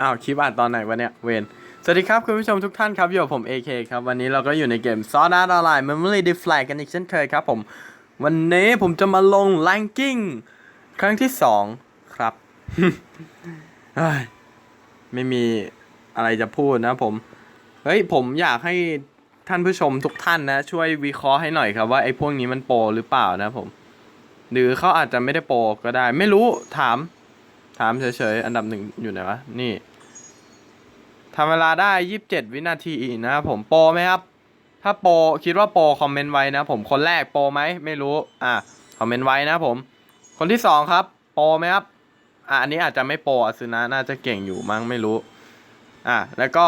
อ้าวคลิปอ่านตอนไหนวะเนี่ยเวนสวัสดีครับ คุณผู้ชมทุกท่านครับ อยู่กับผม AK ครับ วันนี้เราก็อยู่ในเกม Sword Art Online Memory Deflag กันอีกเช่นเคยครับผม วันนี้ผมจะมาลง Ranking ครั้งที่ 2 ครับ ไม่มีอะไรจะพูดนะผม เฮ้ย ผมอยากให้ท่านผู้ชมทุกท่านนะ ช่วยวิเคราะห์ให้หน่อยครับว่าไอ้พวกนี้มันโปรหรือเปล่านะผม หรือเขาอาจจะไม่ได้โปรก็ได้ ไม่รู้ถาม ถามเฉยๆ อันดับหนึ่งอยู่ไหนวะ นี่ทำเวลาได้ 27 วินาทีนะครับผมโปรไหมครับ ถ้าโปรคิดว่าโปรคอมเมนต์ไว้นะผมคนแรกโปรไหมไม่รู้ อะคอมเมนต์ไว้นะผม คนที่สองครับ โปรไหมครับอะอันนี้อาจจะไม่โปรอาซึนะน่าจะเก่งอยู่มั้งไม่รู้ อะแล้วก็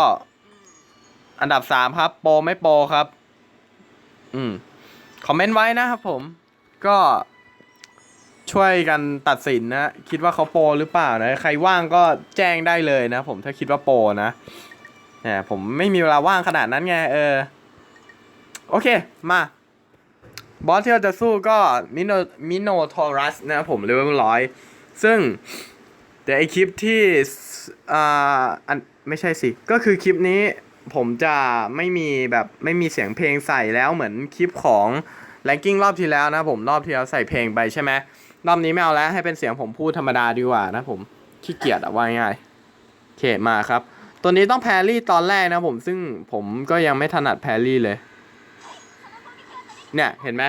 อันดับสามครับ โปรไม่โปรครับ อืมคอมเมนต์ไว้นะครับผม ก็ ช่วยกันตัดสินนะ คิดว่าเขาโปรหรือเปล่านะ ใครว่างก็แจ้งได้เลยนะ ผมถ้าคิดว่าโปรนะแหมผมไม่มีเวลาว่างขนาดนั้นไง เออ โอเค มาบอสที่เราจะสู้ก็มิโนมิโนทอรัสนะผมเลเวลร้อยซึ่งแต่ไอคลิปที่อ่าอันไม่ใช่สิ ก็คือคลิปนี้ผมจะไม่มีแบบไม่มีเสียงเพลงใส่แล้วเหมือนคลิปของแ a งกิ้งรอบที่แล้วนะผมรอบที่แล้วใส่เพลงไปใช่ไหม รอบนี้ไม่เอาแล้วให้เป็นเสียงผมพูดธรรมดาดีกว่านะผมขี้เกียจอะว่าง่ายโอเคมาครับ ตัวนี้ต้องแพรี่ตอนแรกนะผมซึ่งผมก็ยังไม่ถนัดแพรี่เลย เนี่ยเห็นไหม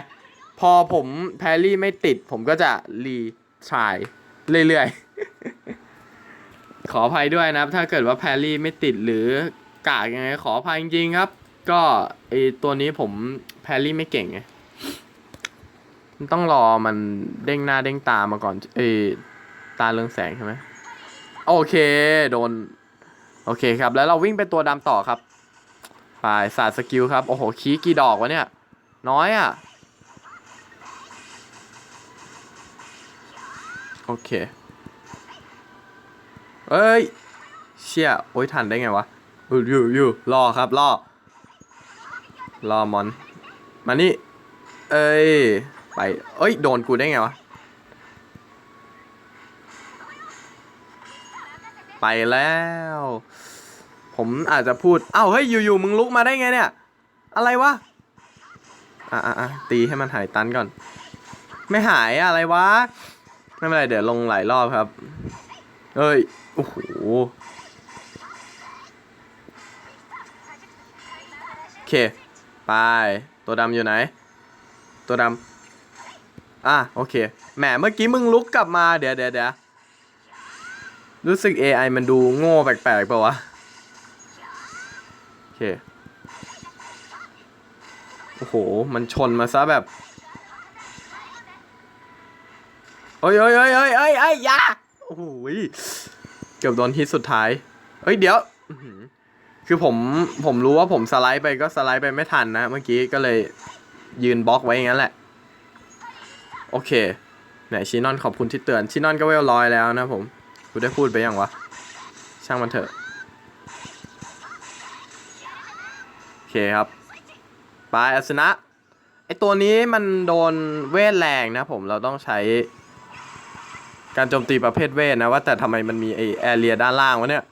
พอผมแพรี่ไม่ติด ผมก็จะรีทรายเรื่อยๆ ขออภัยด้วยนะครับ ถ้าเกิดว่าแพรี่ไม่ติดหรือกากยังไงขออภัยจริงๆครับ ก็ไอตัวนี้ผมแพรี่ไม่เก่งไง ต้องรอมันเด้งหน้าเด้งตามาก่อน เอตาเรืองแสงใช่ไหมโอเค โดน โอเคครับ แล้วเราวิ่งไปตัวดำต่อครับไปศาสตร์สกิลครับ โอ้โห คีกี่ดอกวะเนี่ย น้อยอะ่ะ โอเค เอ้ย เชี่ย โอ้ยทันได้ไงวะอยู่อยู่อยู่รอครับ รอ รอมอน มานี่ เอ้ย ไป เอ้ย โดนกูได้ไงวะ ไปแล้ว ผมอาจจะพูด เอ้า เฮ้ย อยู่ๆ มึงลุกมาได้ไงเนี่ย อะไรวะ อะอะอะตีให้มันหายตันก่อน ไม่หายอะอะไรวะ ไม่เป็นไร เดี๋ยวลงหลายรอบครับ เอ้ย โอ้โหโอเค ไป ตัวดำอยู่ไหน ตัวดำ อะโอเค แหมเมื่อกี้มึงลุกกลับมาเดี๋ยวเดี๋ยวเดี๋ยวรู้สึก AI มันดูโง่แปลกๆปล่าวะ โอเค โอ้โห มันชนมาซะแบบเอ้ยเอ้ยเอ้ยเอ้ยเอ้ยเอ้ยยาโอ้โหยเกือบโดนฮิตสุดท้าย เอ้ยเดี๋ยว คือผมผมรู้ว่าผมสไลด์ไปก็สไลด์ไปไม่ทันนะ เมื่อกี้ก็เลยยืนบล็อกไว้อย่างนั้นแหละ เคไหนชินอนขอบคุณที่เตือนชินอนก็เวลร้อยแล้วนะผมกูได้พูดไปยังวะ ช่างมันเถอะ โอเคครับไปอาสนะไอตัวนี้มันโดนเวทแรงนะผมเราต้องใช้ การโจมตีประเภทเวทนะว่าแต่ทำไมมันมีไอแอเรียด้านล่างวะเนี่ย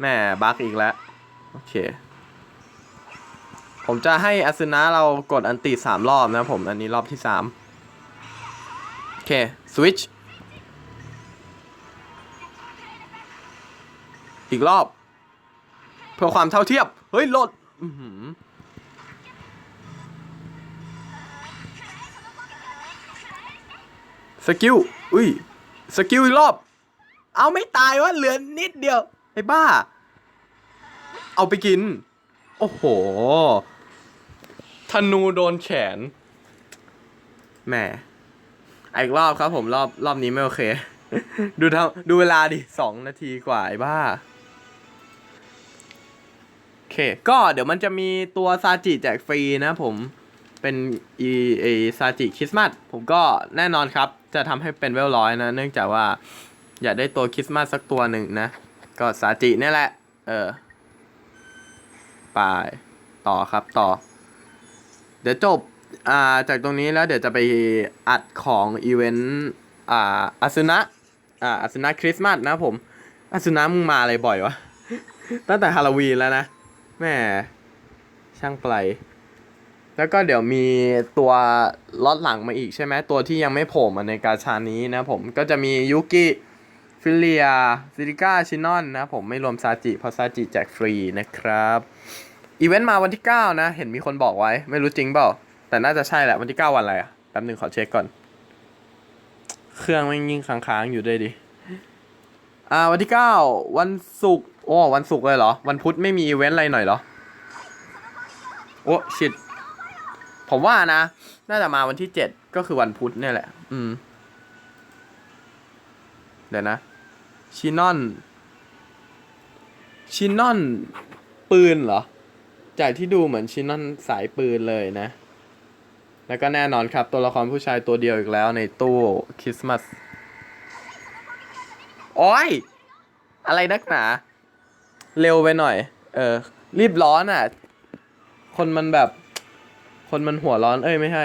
แม่บั๊กอีกแล้ว โอเค ผมจะให้อาสนะเรากดอันติสามรอบนะผมอันนี้รอบที่สาม เค สวิตช์อีกรอบ เพื่อความเท่าเทียบ เฮ้ย โหลดสกิล อุ้ย สกิลอีกรอบ เอาไม่ตายวะเหลือนิดเดียว ไอ้บ้า เอาไปกิน โอ้โห ธนูโดนแขนแหม อีกรอบครับผมรอบรอบนี้ไม่โอเค ดูทำดูเวลาดิสองนาทีกว่าไอ้บ้าโอเค ก็เดี๋ยวมันจะมีตัวซาจิแจกฟรีนะผมเป็นอีเอซาจิคริสต์มาสผมก็แน่นอนครับ จะทำให้เป็นเวลร้อยนะ เนื่องจากว่าอยากได้ตัวคริสต์มาสสักตัวหนึ่งนะ ก็ซาจินี่แหละ เออไปต่อครับต่อ เดี๋ยวจบ อ่าจากตรงนี้แล้วเดี๋ยวจะไปอัดของอีเวนต์อ่าอาซึนะอ่าอาซึนะคริสต์มาสนะผมอาสุนะมึงมาอะไรบ่อยวะ ตั้งแต่ฮาโลวีนแล้วนะแม่ช่างไกลแล้วก็เดี๋ยวมีตัวล็อตหลังมาอีกใช่ไหมตัวที่ยังไม่โผล่มาในกาชานี้นะผมก็จะมียุกิฟิเลียซิลิก้าชินอนนะผมไม่รวมซาจิเพราะซาจิแจกฟรีนะครับ อีเวนต์มาวันที่ 9 นะ เห็นมีคนบอกไว้ ไม่รู้จริงเปล่า แต่น่าจะใช่แหละวันที่9วันอะไรอะแป๊บหนึ่งขอเช็คก่อน เครื่องไมันยิ่งค้างๆอยู่ด้วยดิ อ่า วันที่9วันศุกร์โอ้วันศุกร์เลยเหรอ วันพุธไม่มีอีเวนต์อะไรหน่อยเหรอ โอ้ชิดผมว่านะ น่าจะมาวันที่7ก็คือวันพุธเนี่ยแหละ อืม เดี๋ยวนะชินอนชินอนปืนเหรอ จากที่ดูเหมือนชินอนสายปืนเลยนะ แล้วก็แน่นอนครับตัวละครผู้ชายตัวเดียวอีกแล้วในตู้คริสต์มาสโอ้ย อะไรนักหนา เร็วไปหน่อย เออ รีบร้อนอะ คนมันแบบ คนมันหัวร้อน เอ้ยไม่ใช่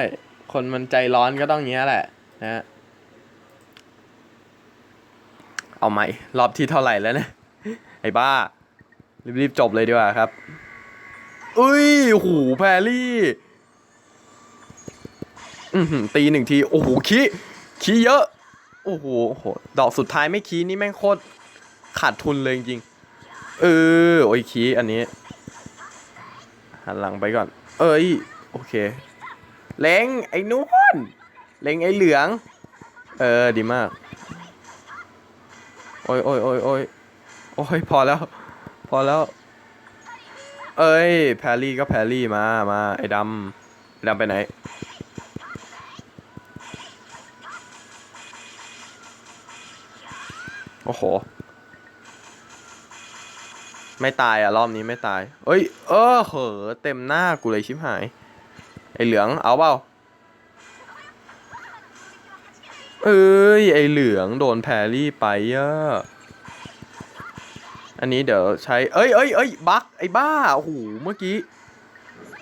คนมันใจร้อนก็ต้องเงี้ยแหละ นะเอาใหม่ รอบที่เท่าไหร่แล้วเนี่ยไอ้บ้า รีบๆจบเลยดีกว่าครับ อุ้ย หูแพรรี่ ตีหนึ่งที โอ้โหขี้ขี้เยอะ โอ้โหโหดอกสุดท้ายไม่คีนี่แม่งโคตรขาดทุนเลยจริงเออ โอ้ยคีอันนี้หันหลังไปก่อน เอ้ย โอเค เล็งไอ้นุ่นเล็งไอ้เหลือง เออ ดีมาก โอ้ยโอ้ยโอ้ยโอ้ยโอ้ยพอแล้ว พอแล้ว เอ้ย แพรรี่ก็แพรรี่มา มา ไอ้ดำไอ้ดำไปไหน โอ้โห ไม่ตายอะ รอบนี้ไม่ตาย เอ้ย เออเหอะเต็มหน้ากูเลยชิบหาย ไอเหลือง เอาเปล่า เอ้ย ไอเหลืองโดนแพรรี่ไปอะอันนี้เดี๋ยวใช้ เอ้ยเอ้ยเอ้ยบั๊กไอ้บ้า โอ้โห เมื่อกี้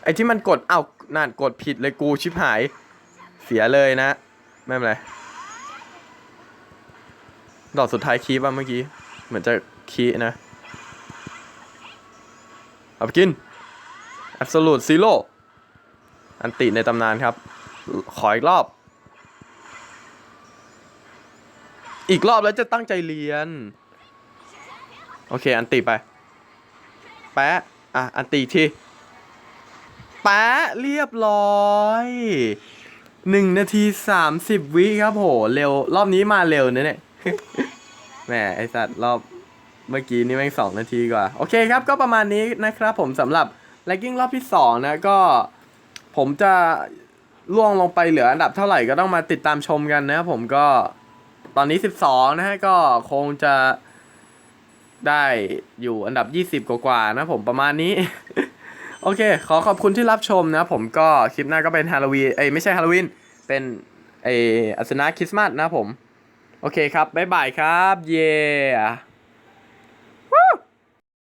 ไอ้ที่มันกด เอ้านั่นกดผิดเลยกูชิบหาย เสียเลยนะ ไม่เป็นไร ดอกสุดท้ายคีป่ะเมื่อกี้ เหมือนจะคีนะ เอาไปกิน Absolute Zero อันติในตำนานครับ ขออีกรอบ อีกรอบแล้วจะตั้งใจเรียน โอเค อันติไป แปะ อะ อันติอีทีแปะ เรียบร้อยหนึ่งนาทีสามสิบวิครับโห เร็ว รอบนี้มาเร็วนะเนี่ย แหมไอสัตว์รอบเมื่อกี้นี่แม่งสองนาทีกว่า โอเคครับก็ประมาณนี้นะครับผมสำหรับ r ร n กิ้งรอบที่2นะก็ ผมจะล่วงลงไปเหลืออันดับเท่าไหร่ก็ต้องมาติดตามชมกันนะครับผมก็ตอนนี้ 12 นะฮะก็คงจะได้อยู่อันดับ 20 กว่าๆนะผมประมาณนี้ โอเค ขอขอบคุณที่รับชมนะผมก็คลิปหน้าก็เป็นฮาโลวีนเอ้ยไม่ใช่ฮาโลวีนเป็นไออัสนาคริสต์มาสนะผม โอเคครับ บ๊ายบายครับ เย้